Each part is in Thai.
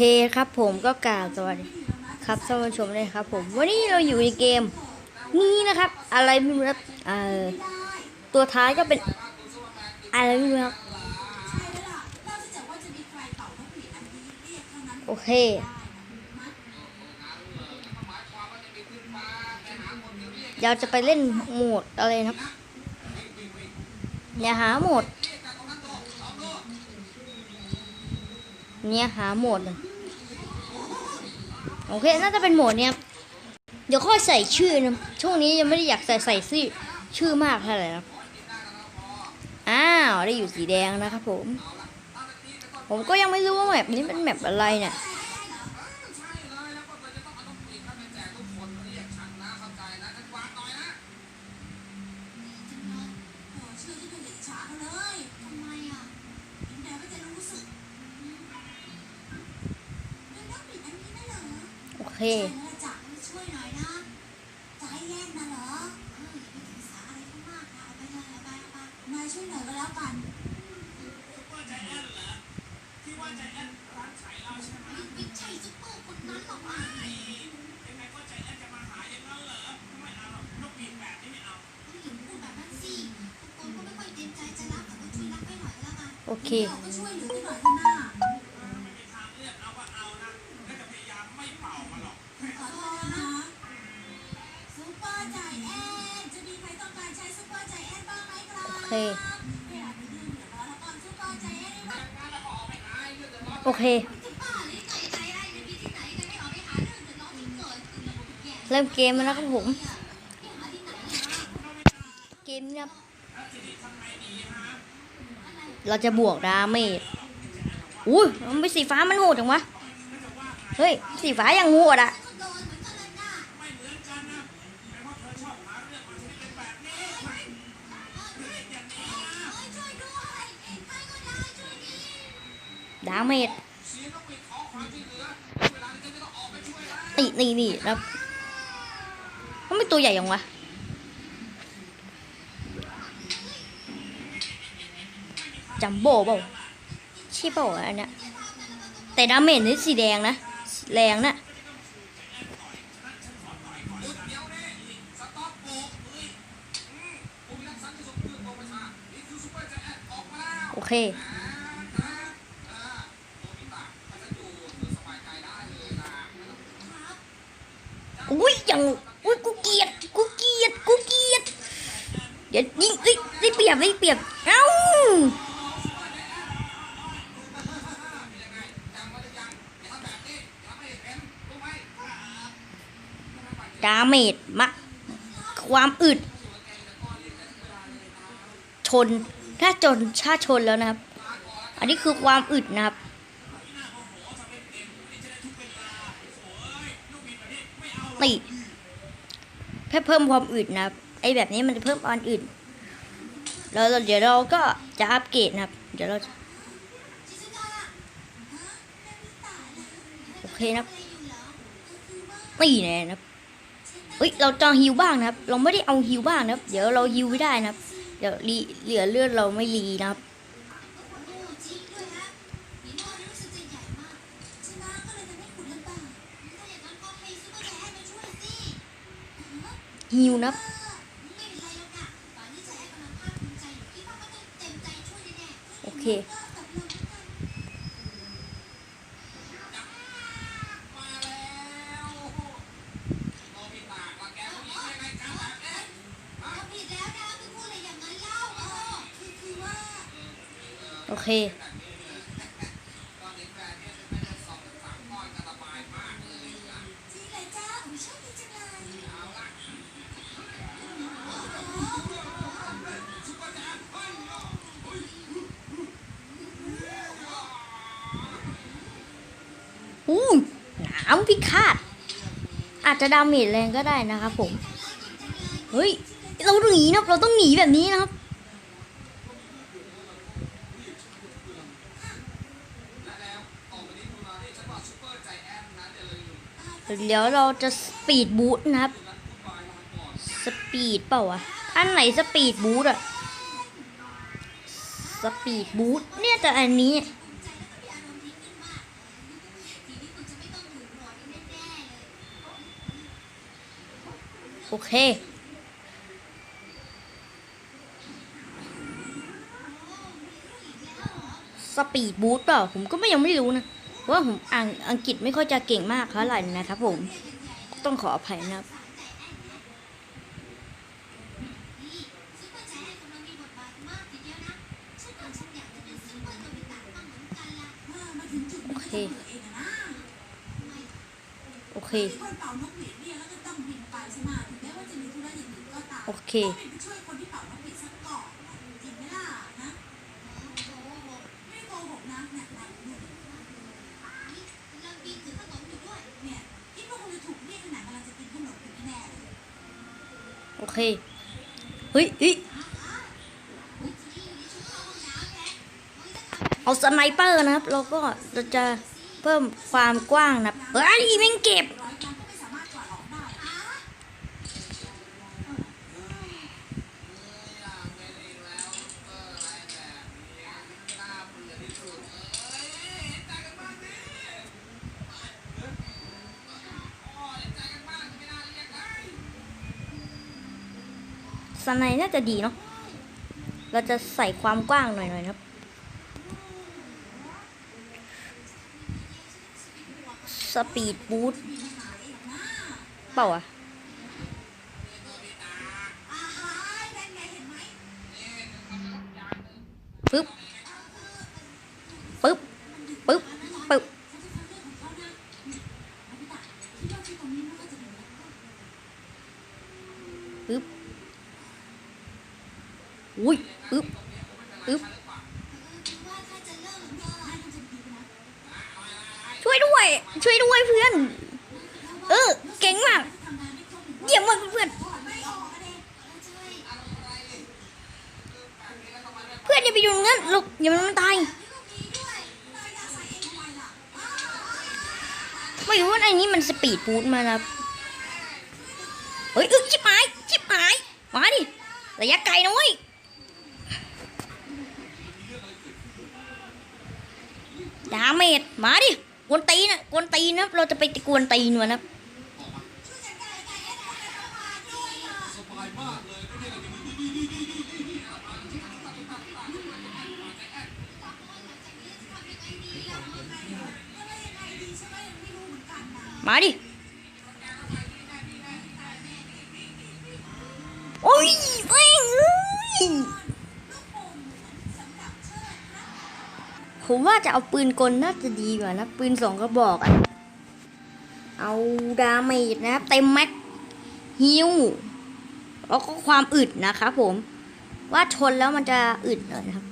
เคครับผมก็กล่าวสวัสดีครับท่านผู้ชมเลยครับ ผม วันนี้เราอยู่ในเกม นี้นะครับ อะไรไม่รู้ครับเอ่อตัวท้ายก็เป็น อะไรไม่รู้ครับโอเค เราจะไปเล่นโหมดอะไรนะครับอย่าหาโหมดเนี่ยหาโหมดหนึ่ง โอเค น่าจะเป็นโหมดเนี้ยเดี๋ยวค่อยใส่ชื่อนะ ช่วงนี้ยังไม่ได้อยากใส่ใส่ชื่อชื่อมากเท่าไหร่ครับอ้าวได้อยู่สีแดงนะครับผม ผมก็ยังไม่รู้ว่าแมปนี้เป็นแมปอะไรเนี่ย ชื่อที่เป็นเด็กฉาเลยทำไมอะถึงแม้ว่าจะรู้สึกเรื่องนักบิดอันนี้น่ะเหรอ โอเค ใช่แล้วจักช่วยหน่อยนะ จะให้แยกนะเหรอเอออย่าไปถือสาอะไรเขามากนะเอาไปเลยเอาไปเอาไปนายช่วยหน่อยก็แล้วกันไม่ใช่ซุปเปอร์คนนั้นหรอกนะผู้หญิงพูดแบบนั้นสิทุกคนก็ไม่ค่อยเต็มใจจะรับแต่ก็ช่วยรับไปหน่อยก็แล้วกันโอเค โอเค เริ่มเกมแล้วครับผม เกมเนี่ยเราจะบวกดาเมจอุ้ยมันเป็นสีฟ้ามันโหดจังวะ เฮ้ย สีฟ้ายังโหดอะ ดาเมจนี่นี่นี่นะครับมันไม่ตัวใหญ่ยังวะจัมโบ้เปล่าใช่เปล่าอันเนี้ยแต่ดาเมจนี่สีแดงนะ แรงนะโอเค อุ้ยยังอุ้ยกูเกลียด กูเกลียด กูเกลียด เดี๋ยวยิงเอ้ยได้เปรียบได้เปรียบ เอ้า ดา เมจมักความอึด ชน ถ้าจนถ้าชนแล้วนะครับ อันนี้คือความอึดนะครับติเพื่อเพิ่มความอึดนะครับ ไอแบบนี้มันจะเพิ่มความอึดแล้วเดี๋ยวเราก็จะอัปเกรดนะครับ เดี๋ยวเราจะโอเคนะครับนี่แน่นะครับ เฮ้ยเราจองฮิวบ้างนะครับ เราไม่ได้เอาฮิวบ้างนะครับ เดี๋ยวเราฮิวไม่ได้นะครับ เดี๋ยวเหลือเลือดเราไม่รีนะครับฮิวนะโอเคนไรหรอกค่ะตอนนี้ใจแอนกำลังภาคภูมิใจอยู่คิดว่าก็ต้องเต็มใจช่วยแน่ๆ โอเค เอาผิดแล้วนะไปพูดอะไรอย่างนั้นเล่าเออคือคือว่า โอ เคจริงเลยจ้าผมชอบดีจังเลยอู้หนามพิฆาต อาจจะดาเมจแรงก็ได้นะครับผม เฮ้ย เราหนีนะเราต้องหนีแบบนี้นะครับ เดี๋ยวเราจะสปีดบูทนะครับ สปีดเปล่าวะอันไหนสปีดบูทอะสปีดบูทเนี่ยแต่อันนี้โอเค สปีดบูทเปล่า ผมก็ไม่ยังไม่รู้นะ ว่าผมอ่างอังกฤษไม่ค่อยจะเก่งมากเท่าไหร่นะครับผมต้องขออภัยนะครับโอเค โอเค โอเค เคเฮ้ยเฮ้ยเอาสไนเปอร์นะครับ เราก็จะเพิ่มความกว้างนะเอ้ยแม่งเก็บ ร้อยครั้งก็ไม่สามารถกวาดออกได้อะ สไนน่าจะดีเนาะเราจะใส่ความกว้างหน่อยๆนะครับ สปีดบูทเปล่าอะปึ๊บ ปึ๊บ ปึ๊บ ปึ๊บ อุ้ย ปึ๊บ ปึ๊บ ว่าถ้าจะเลิกก็ให้มันจะดีนะ ช่วยด้วย ช่วยด้วยเพื่อน เออ เก่งมาก ทำงานไม่ครบหนึ่ง เยี่ยมมากเพื่อน วันไม่ออกอะเด็กใช่ เพื่อนอย่าไปอยู่ตร งั้นลูกอย่ามันตายไม่รู้ว่าอันนี้มันสปีดบูทมานับเฮ้ยอึ๊ชิบหายชิบหายมาดิระยะไกลนะเว้ยดาเมจมาดิกวนตีนะกวนตีนะเราจะไปกวนตีนมันนะ มาดิ โอ้ยแม่งเอ้ยลูกโป่งสำหรับเชิดนะผมว่าจะเอาปืนกลน่าจะดีกว่านะ ปืนสองกระบอกอะเอาดาเมจนะครับ เต็มแม็กฮิวแล้วก็ความอึดนะครับผม ว่าชนแล้วมันจะอึดหน่อยนะครับ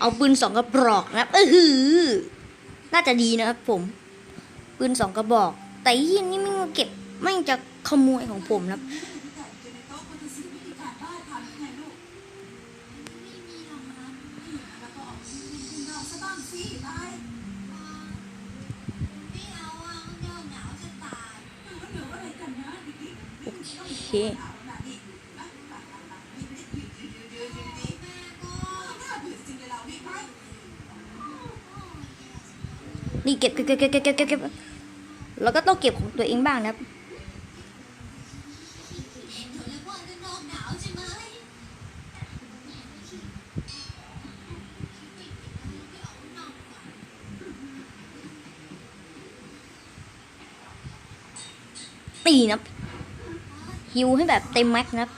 เอาปืนสองกระบอกนะครับเออหือน่าจะดีนะครับผมปืนสองกระบอก แต่ยี่นี่ไม่มาเก็บไม่จะขโมยของผมนะครับแต่อยู่ในโต๊ะคีเก็บเก็บเก็บเก็บเก็บเก็บแล้วก็ต้องเก็บของตัวเองบ้างนะครัตีนะฮิวให้แบบเต็มแม็กนะ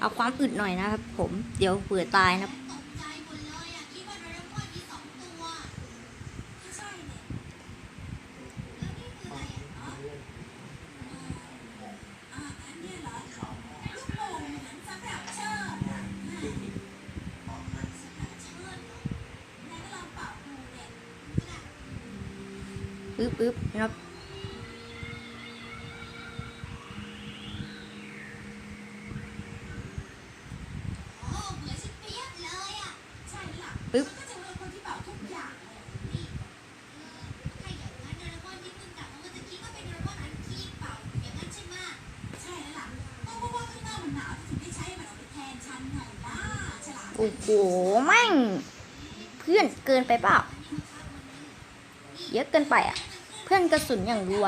เอาความอึดหน่อยนะครับ ผมเดี๋ยวเผื่อตายนะอึ๊บอึ๊บนะครับ อนเกินไปเปล่าเยอะเกินไปอะ เพื่อนกระสุนอย่างรัว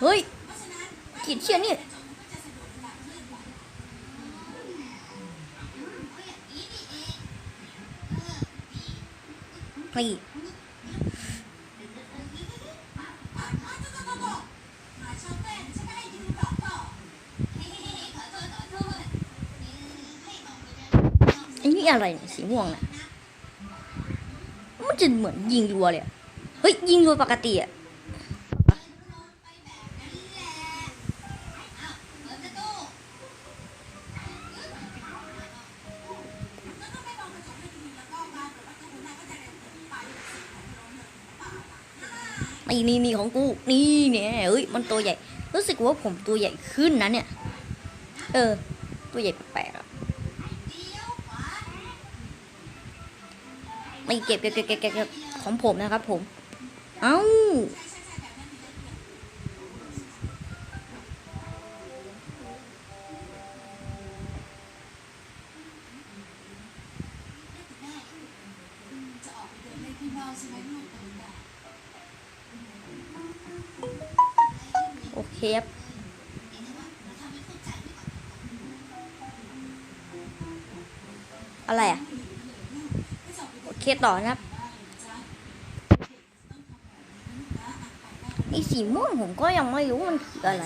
เฮ้ยกีดเชียนี่ไปอันนี้อะไรสีม่วงน่ะมันจะเหมือนยิงรัวเลยเฮ้ยยิงรัวปกติอะ นี่นี่ของกูนี่เนี่ยเอ้ยมันตัวใหญ่ รู้สึกว่าผมตัวใหญ่ขึ้นนะเนี่ย เออ ตัวใหญ่แปลกไม่เก็บเก็บเก็บเก็บของผมนะครับ ผม เอา้าใช่ไหมลูก เคอะไรอะ โอเคต่อนะครับ นี่สีม่วงผมก็ยังไม่รู้มันคืออะไร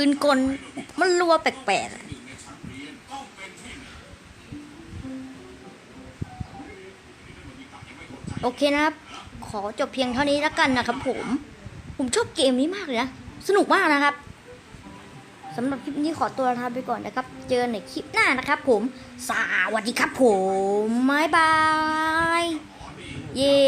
ปืนกลมันรัวแปลกๆโอเคนะครับ ขอจบเพียงเท่านี้แล้วกันนะครับผม ผมชอบเกมนี้มากเลยนะ สนุกมากนะครับ สำหรับคลิปนี้ขอตัวลาไปก่อนนะครับ เจอในคลิปหน้านะครับผม สวัสดีครับผมบ๊ายบาย เย่